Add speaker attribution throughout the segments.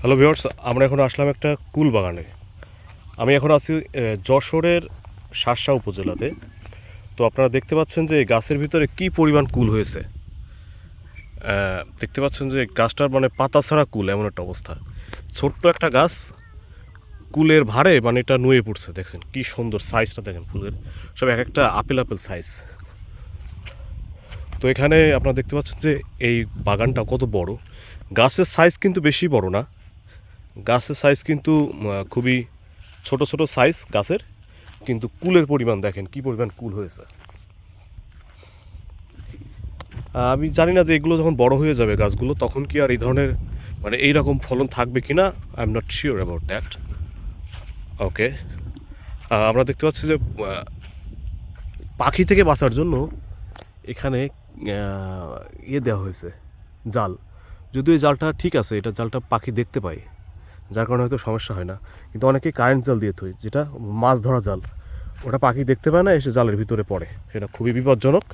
Speaker 1: Hello viewers আমরা এখন আসলাম একটা কুল বাগানে আমি এখন আছি যশোরের শাসা উপজেলাতে। তো আপনারা দেখতে পাচ্ছেন যে গাছের ভিতরে কি পরিমাণ কুল হয়েছে। দেখতে পাচ্ছেন যে গাছটার মানে পাতা ছাড়া কুল, এমন একটা অবস্থা। ছোট্ট একটা গাছ, কুলের ভারে মানে এটা নুয়ে পড়ছে, দেখছেন? কি সুন্দর সাইজটা দেখেন ফুলের। সব এক একটা আপেল আপেল সাইজ তো এখানে আপনারা দেখতে পাচ্ছেন যে এই বাগানটা কত বড়। গাছের সাইজ কিন্তু বেশি বড় না। গাছের সাইজ কিন্তু খুবই ছোট ছোট সাইজ গাছের, কিন্তু কুলের পরিমাণ দেখেন কি পরিমাণ কুল হয়েছে। আমি জানি না যে এগুলো যখন বড় হয়ে যাবে গাছগুলো, তখন কি আর এই ধরনের মানে এই রকম ফলন থাকবে কি না I am not sure about that okay আমরা দেখতে পাচ্ছি যে পাখি থেকে বাঁচার জন্য এখানে ইয়ে দেওয়া হয়েছে, জাল। যদিও এই জালটা ঠিক আছে, এটা জালটা পাখি দেখতে পায়। যার কারণে হয়তো সমস্যা হয় না। কিন্তু অনেকেই কারেন্ট জাল দিয়ে থই, যেটা মাছ ধরা জাল। ওটা পাখি দেখতে পায় না, এসে জালের ভিতরে পড়ে। সেটা খুবই বিপজ্জনক।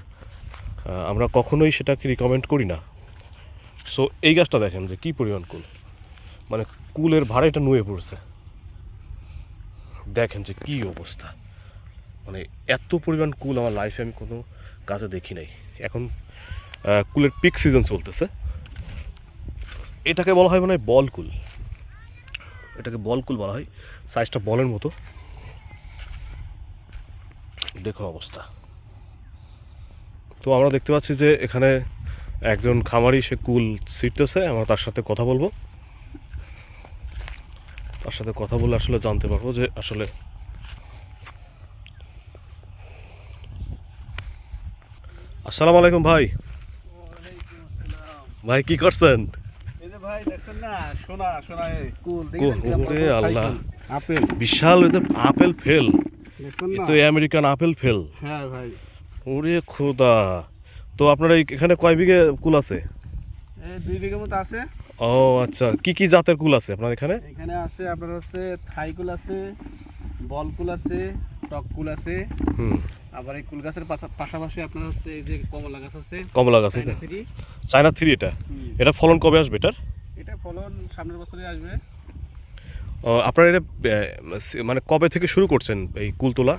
Speaker 1: আমরা কখনোই সেটাকে রিকমেন্ড করি না। সো এই গাছটা দেখেন যে কী পরিমাণ কুল। মানে কুলের ভাড়া এটা নুয়ে পড়ছে। দেখেন যে কী অবস্থা। মানে এত পরিমাণ কুল আমার লাইফে আমি কোনো গাছে দেখি নাই। এখন কুলের পিক সিজন চলতেছে। এটাকে বলা হয় মানে বল কুল। এটাকে বল কুল বলা হয় সাইজটা বলের মতো। দেখো অবস্থা। তো আমরা দেখতে পাচ্ছি যে এখানে একজন খামারি সে কুল ছিটতেছে আমরা তার সাথে কথা বলব। তার সাথে কথা বলে আসলে জানতে পারব যে আসলে আসসালামু আলাইকুম ভাই। ভাই কি করছেন?
Speaker 2: ভাই দেখছেন না? সোনা সোনা কুল
Speaker 1: কুল,
Speaker 2: দেখছেন কি আমরা
Speaker 1: ওরে
Speaker 2: কোথায়
Speaker 1: আল্লাহ।
Speaker 2: আপেল।
Speaker 1: বিশাল আপেল ফেল।
Speaker 2: দেখছেন না?
Speaker 1: তো আমেরিকান আপেল ফেল।
Speaker 2: হ্যাঁ ভাই।
Speaker 1: ওরে খোদা। তো আপনার এখানে কয় বিঘে কুল আছে?
Speaker 2: দুই বিঘা মতো আছে।
Speaker 1: ও আচ্ছা। কি কি জাতের কুল আছে আপনার এখানে?
Speaker 2: এখানে আছে আপনার হচ্ছে থাই কুল আছে বল কুল আছে টক কুল আছে।
Speaker 1: হুম।
Speaker 2: আবার এই কুল গাছের পাশা- পাশাপাশি আপনার হচ্ছে এই যে কমলা গাছ আছে।
Speaker 1: কমলা গাছ
Speaker 2: চায়না
Speaker 1: এটা
Speaker 2: থ্রি।
Speaker 1: এটা? এটা ফলন কবে আসবে এটার?
Speaker 2: এটা ফলন সামনের বছরে আসবে।
Speaker 1: আপনার এটা মানে কবে থেকে শুরু করছেন এই কুল তোলা?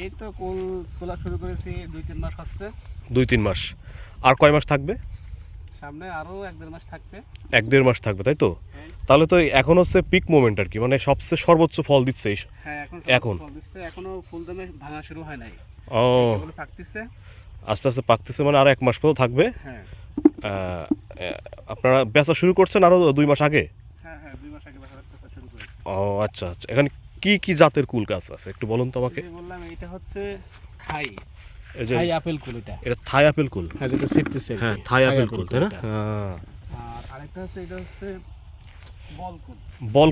Speaker 2: এই তো কুল তোলা শুরু করেছি দুই তিন মাস হচ্ছে।
Speaker 1: দুই তিন মাস। আর কয় মাস থাকবে?
Speaker 2: সামনে আরও এক দেড় মাস থাকবে।
Speaker 1: এক দেড় মাস থাকবে তাই তো?
Speaker 2: হ্যাঁ।
Speaker 1: তাহলে তো এখন হচ্ছে পিক মোমেন্ট আর কি মানে সবচেয়ে সর্বোচ্চ ফল দিচ্ছে এই
Speaker 2: হ্যাঁ এখন ফুল দামে ভাঙা শুরু হয় নাই।
Speaker 1: ও।
Speaker 2: থাকতেছে
Speaker 1: আস্তে আস্তে পাকতেছে মানে আর এক মাস পরেও থাকবে।
Speaker 2: হ্যাঁ।
Speaker 1: আপনারা বেচা শুরু করছেন আরও দুই মাস আগে?
Speaker 2: হ্যাঁ হ্যাঁ দুই মাস আগে বাসা রাখতে শুরু করেছি।
Speaker 1: ও আচ্ছা আচ্ছা। এখানে কি কি জাতের কুল গাছ আছে? একটু বলুন তো আমাকে।
Speaker 2: বললাম এটা হচ্ছে থাই। থাই আপেল কুল এটা।
Speaker 1: এটা থাই আপেল কুল?
Speaker 2: হ্যাঁ যেটা সিটতেছে
Speaker 1: হ্যাঁ থাই আপেল কুল তাই না? হ্যাঁ।
Speaker 2: আর আরেকটা হচ্ছে এটা হচ্ছে হ্যাঁ বল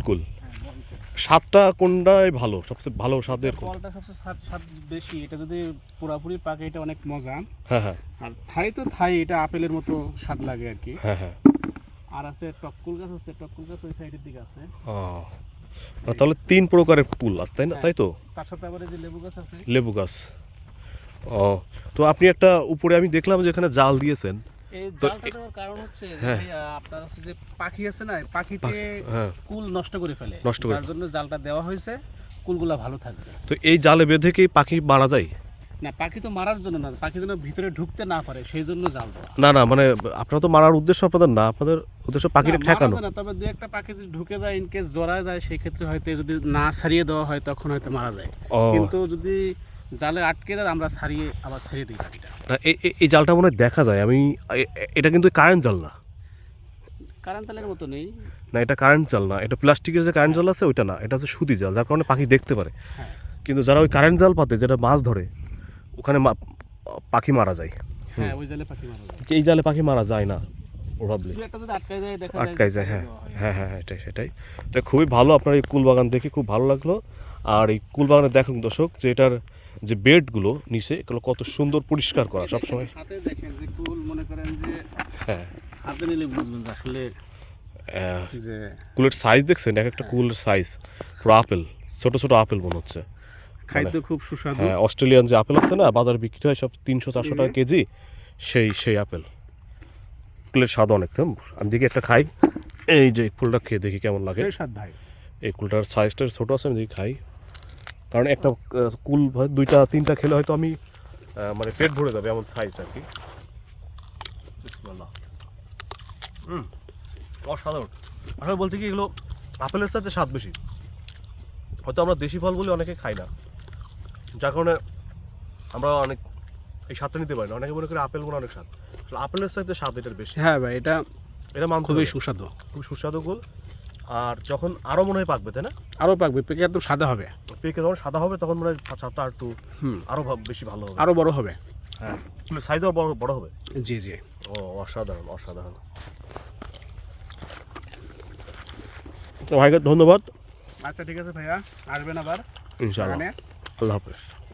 Speaker 1: স্বাদটা কোনটাই ভালো? সবচেয়ে ভালো স্বাদের
Speaker 2: বলটা সবচেয়ে স্বাদ স্বাদ বেশি। এটা যদি পুরাপুরি পাকে এটা অনেক মজা।
Speaker 1: হ্যাঁ হ্যাঁ।
Speaker 2: আর থাই তো থাই এটা আপেলের মতো স্বাদ লাগে আর কি।
Speaker 1: হ্যাঁ হ্যাঁ।
Speaker 2: আর আছে টককুল গাছ আছে টককুল গাছ ওই সাইডের দিকে আছে।
Speaker 1: ও তাহলে তিন প্রকারের কুল আছে তাই না? তাই তো?
Speaker 2: তার সাথে আবার যে লেবু গাছ আছে।
Speaker 1: লেবু গাছ। ও তো আপনি একটা উপরে আমি দেখলাম যে এখানে জাল দিয়েছেন।
Speaker 2: এই
Speaker 1: তো
Speaker 2: জালটা কারণ হচ্ছে যে
Speaker 1: হ্যাঁ।
Speaker 2: ভাই, আহ, আপনার হচ্ছে যে পাখি আছে না পাখিতে
Speaker 1: হ্যাঁ।
Speaker 2: কুল নষ্ট করে ফেলে।
Speaker 1: নষ্ট করে
Speaker 2: যার জন্য জালটা দেওয়া হয়েছে কুলগুলা ভালো থাকবে।
Speaker 1: তো এই জালে বেঁধে কি পাখি মারা যায়?
Speaker 2: না পাখি তো মারার জন্য না পাখি যেন ভিতরে ঢুকতে না পারে সেই জন্য জাল দেওয়া।
Speaker 1: না না মানে আপনারা তো মারার উদ্দেশ্য আপনাদের না আপনাদের উদ্দেশ্য পাখিটা ঠেকানো।
Speaker 2: না, তবে দু একটা পাখি যদি ঢুকে যায় ইনকেস জড়ায় যায় সেই ক্ষেত্রে হয়তো যদি না ছাড়িয়ে দেওয়া হয় তখন হয়তো মারা যায়। কিন্তু যদি জালে আটকে দেয় আমরা ছাড়িয়ে আবার ছেড়ে দিই পাখিটা
Speaker 1: এই- জালটা মনে দেখা যায়। আমি এটা কিন্তু কারেন্ট জাল না।
Speaker 2: কারেন্ট জালের মতো নেই।
Speaker 1: না এটা কারেন্ট জাল না। এটা প্লাস্টিকের যে কারেন্ট জাল আছে ওইটা না। এটা হচ্ছে সুতি জাল যার কারণে পাখি দেখতে পারে।
Speaker 2: হ্যাঁ।
Speaker 1: কিন্তু যারা ওই কারেন্ট জাল পাতে যেটা মাছ ধরে ওখানে পাখি মারা যায়।
Speaker 2: হ্যাঁ ওই জালে পাখি মারা যায়।
Speaker 1: এই জালে পাখি মারা যায় না আটকায় যায় হ্যাঁ।
Speaker 2: হ্যাঁ।
Speaker 1: হ্যাঁ হ্যাঁ, এটাই সেটাই এটা খুবই ভালো আপনার এই কুলবাগান দেখে খুব ভালো লাগল। আর এই কুলবাগানে দেখুন দর্শক যে এটার যে বেডগুলো নিচে এগুলো কত সুন্দর পরিষ্কার করা সবসময়।
Speaker 2: হাতে দেখেন যে কুল মনে করেন যে
Speaker 1: হ্যাঁ।
Speaker 2: হাতে নিলে বুঝবেন আসলে যে
Speaker 1: কুলের সাইজ দেখছেন? এক একটা কুলের সাইজ পুরো আপেল ছোট ছোট আপেল মনে হচ্ছে।
Speaker 2: খাদ্য খুব সুস্বাদু।
Speaker 1: হ্যাঁ অস্ট্রেলিয়ান যে আপেল আছে না বাজারে বিক্রি হয় সব তিনশো চারশো টাকা কেজি সেই সেই আপেল। কুলের স্বাদ অনেক আমি দেখি একটা খাই। এই যে ফুলটা খেয়ে দেখি কেমন লাগে।
Speaker 2: স্বাদ ভাই।
Speaker 1: এই কুলটার সাইজটা ছোটো আছে আমি দেখি খাই। কারণ একটা কুল দুইটা তিনটা খেলে হয়তো আমি মানে পেট ভরে যাবে এমন সাইজ আর কি। অসাধারণ। আসলে বলতে কি এগুলো আপেলের সাথে স্বাদ বেশি। হয়তো আমরা দেশি ফল বলে অনেকে খাই না। যার কারণে আমরা অনেক এই স্বাদটা নিতে পারি না। অনেকে মনে করি আপেল মনে অনেক স্বাদ। আপেলের সাথে স্বাদ এটার বেশি।
Speaker 2: হ্যাঁ ভাই এটা
Speaker 1: এটা মানতে
Speaker 2: খুবই সুস্বাদু।
Speaker 1: খুব সুস্বাদু কুল। আর যখন আরও মনে হয় পাকবে তাই না?
Speaker 2: আরও পাকবে পেকে একদম সাদা হবে।
Speaker 1: পেকে যখন সাদা হবে তখন মনে হয় আর একটু আরও ভা- বেশি ভালো হবে।
Speaker 2: আরও বড় হবে।
Speaker 1: হ্যাঁ। সাইজও বড় বড় হবে।
Speaker 2: জি জি।
Speaker 1: ও অসাধারণ অসাধারণ। তো ভাইকে ধন্যবাদ।
Speaker 2: আচ্ছা ঠিক আছে ভাইয়া। আসবেন আবার।
Speaker 1: ইনশাআল্লাহ। আল্লাহ হাফেজ।